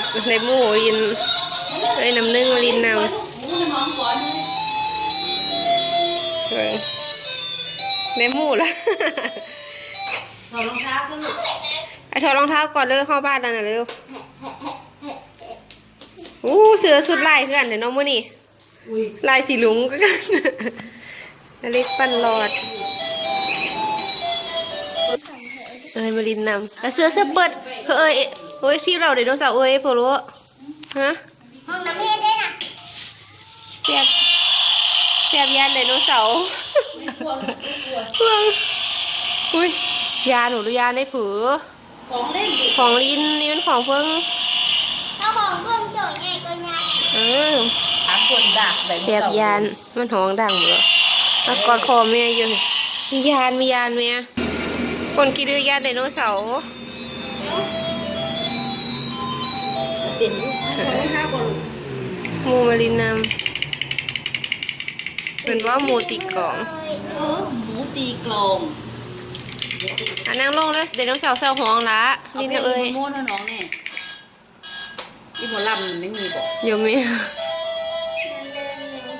บในหมูลินเอ้ยน้ำนึ่งลินนำในหมูละถอดรองเท้าซะลูกไอถอดรองเท้าก่อนเลยเข้าบ้านแล้วนะเร็วอู้เสือสุดลายคือกันเดี๋ยวน้องมือนี่ลายสีลุงก็กันนาเล็กปันหลอดเอ้ยมาลินนำแล้วเสือเสือเปิดเฮ้ย เอ้ยที่เราไดโนเสาร์เอ้ยพอรู้ฮะห้องน้ำเพชรด้วยนะเสียบเสียบยานไดโนเสาร์เพิ่งอุ้ยยาหนูหรือยาในผือ ของเล่นดิของลินนี่มันของเพิ่งเจ้าของเพิ่มโจใหญ่กว่าใหญ่เออถามส่วนดาบไดโนเสียบเสาร์ยานมันหองดังหมดเลยแล้วกอดคอแม่อยู่มียานมียานแม่คนกี่ดื้อยานไดโนเสาร์ หมูมารินนำเป็นว่าหมูติดกล่องเอ้ยเออหมูตีกลองอันนั่งลงแล้วไดโนเสาร์เศร้าห้องละเอานี่ไปนะเอ้ยม้วนๆน้องๆเนี่ยอีหมอลำมันไม่มีบอกโยมแม่เดินเร็ว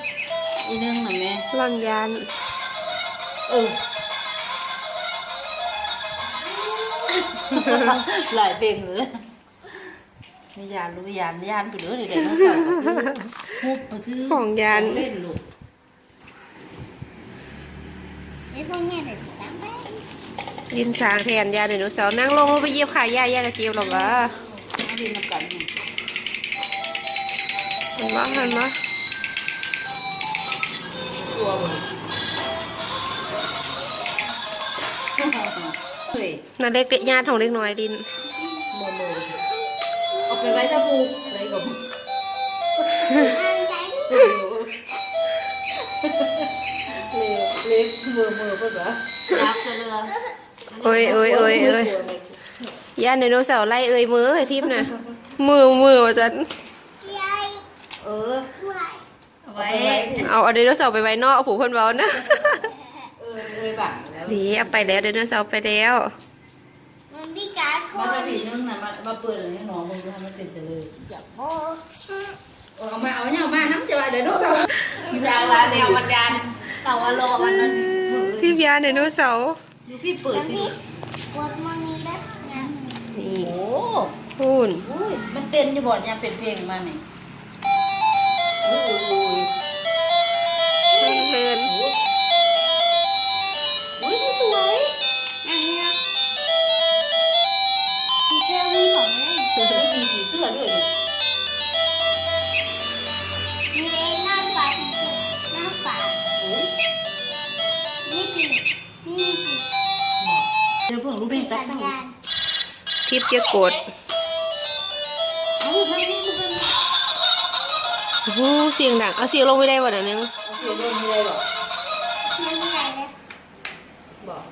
อีนึงน่ะแม่ร่อนยานเออหลายเพลงเลย มียานรู้ยานยานไปเด้อเดี๋ยวไดโนเสาร์ก็ซื้อฮุบมาซื้อของยาน เล่นลูกไอ้พวกเนี้ยแบบจำไปยินสางแทนยานไดโนเสาร์นั่งลงไปเหยียบขายายากระเจียวหรอวะเอาเรียนมากันนี่เห็นปะเห็นปะตัวบ่เฮ้ยนั่นเล็กเด็กญาติของเล็กน้อยดินโมโมสิ เอาไปไว้ถ้าปูอะไรกับปูอ่านใจเร็วเล็กมือมือป่ะเหรอรับเสือโอ้ยโอ้ยโอ้ยโอ้ยยานไดโนเสาร์ไล่เอ้ยมือไอ้ทิพย์น่ะมือมือว่าจันเออไว้เอาไดโนเสาร์ไปไว้นอกผูกเพิ่นเว้านะเออเอยบังแล้วดีเอาไปแล้วไดโนเสาร์ไปแล้ว มารคมานกระดิ่งนึงนะมามาเปิดให้น้องมึงดูให้มันเป็นเจริญเดี๋ยวโบเอามาเอาเนี่ยมาน้ำจะว่าเดี๋ยวน้องสาวยาวละแนวมันยันเต่าอโลมันนั่นทิพย์ยานไดโนเสาร์อยู่พี่เปิดแล้วที่พี่กดมันมีแบบนั้นนี่โอ้พูนอุ้ยมันเต้นอยู่บ่อนยังเป็นเพลงมาเนี่ย ไม่มีผีเสื้อด้วยลูกมีเองหน้าฝาที่สุดหน้าฝาอุ้ยนี่ปีนี่ปีเดี๋ยวเพิ่งรู้เพลงตัสัญตั้งญาณทิพย์จะกดเอาทางนี้มันโอ้โหเสียงดัง เอาเสียงลงไม่ได้วะเดี๋ยวนึงเอาเสียงลงไม่ได้หรอมันมีอะไรเลย บอก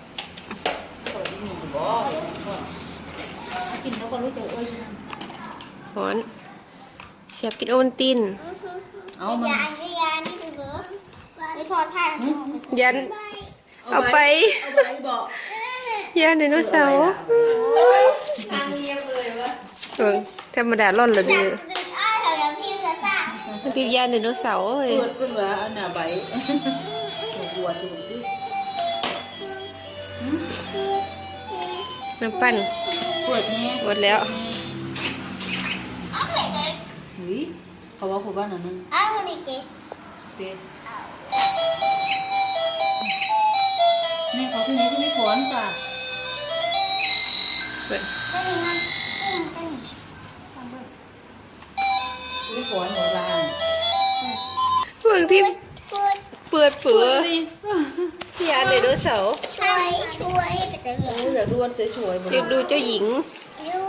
เปิดที่มีอยู่บ่ กินแล้วก็รู้จักเอ้ยหอนเสียบกินโอวัลติน เอามันยานนี่ยานนี่คือเบอร์ไปถอดถ่ายของมันยัน เอาไป เอาไว้บอกยานไดโนเสาร์ทางเรียบเลยวะเออธรรมดาล่อนละจัเด้บอจุดอ้ายแถวพี่จะสร้างทิพย์ยานไดโนเสาร์เอ้ยเปิดเป็นว่าอันน่ะใบปวดอยู่ที่น้ำปั้น ปวดนี้หมดแล้วเอาไปเลยหุยเขาว่าผู้บ้านนั่นนึงเอาคนนี้เก๋เต้นี่เขาที่นี้ที่นี่ฟ้อนซะเปิดตัวนี้มันตัวนี้ตัวนี้ของเบอร์ที่นี่ฟ้อนหัวร้านเบิ่งทิพย์พูดเปิดเผือดิยานไดโนเสาร์ช่ วยช่วยไปเตะเหลืโอ้อยอยากดูวันสวยๆบนเรียกดูเจ้าหญิงยู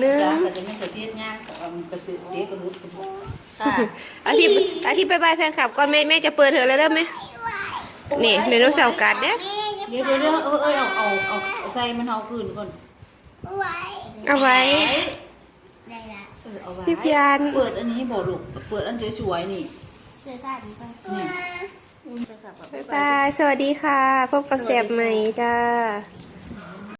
หนึ่งจ้าแต่จะไม่กระเทียดง่ายเอามันกระตือเด็กกระรุดกระบุกค่ะอาทิตย์อาทิตย์บายบายแฟนคลับก่อนแม่แม่จะเปิดเถอะแล้วได้ไหมนี่ไดโนเสาร์กัดเนี่ยแม่จะเดี๋ยวเดี๋ยวเดี๋ยวเออเออเอาเอาเอาเอาใส่มันเอาคืนก่อนไว้เอาไว้ได้ละเออเอาไว้ทิพย์ยานเปิดอันนี้บ่ลูกเปิดอันสวยๆนี่ บายบาย สวัสดีค่ะ พบกับเสบใหม่จ้า